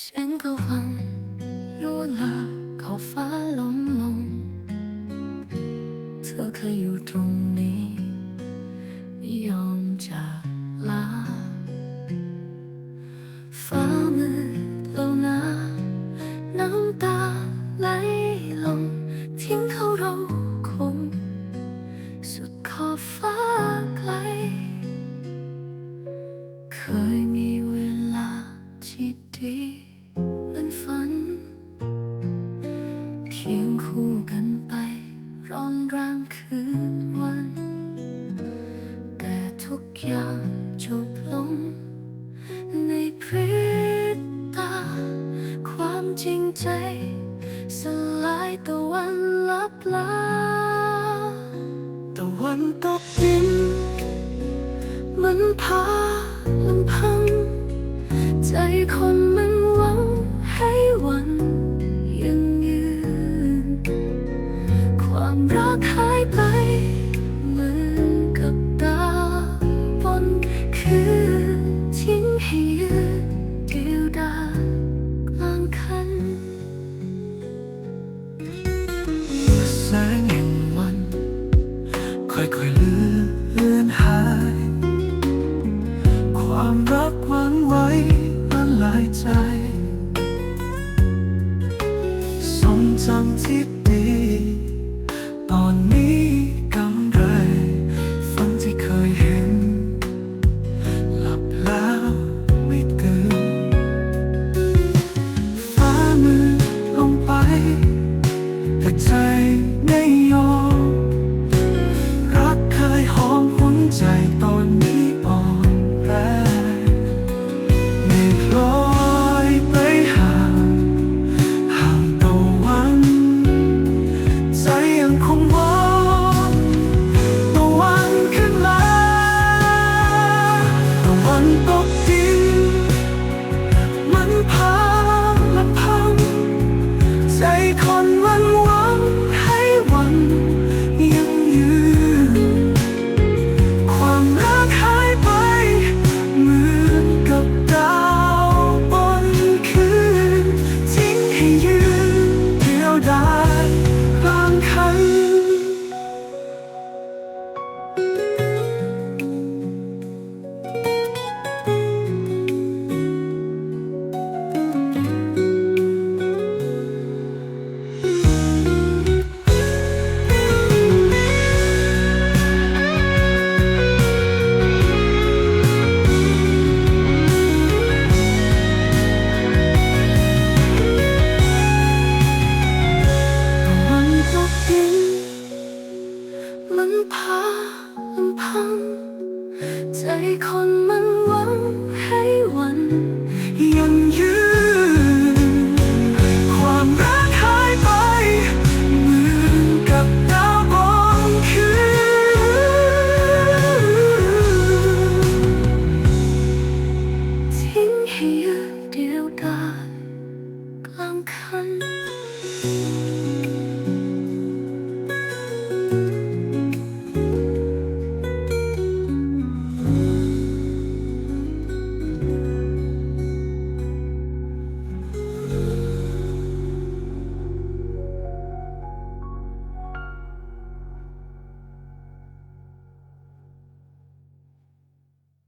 ฉันก็หวังรู้ละขอบฟ้าล้มล ที่ดีเหมือนฝัน เคียงคู่กันไปร้อนรางคืนวัน แต่ทุกอย่างจบลง ในพริบตา ความจริงใจ สลายตะวันลับลาตะวันตกดินมันพา ใจคนมันหวังให้วันยังยืน ความรักหายไป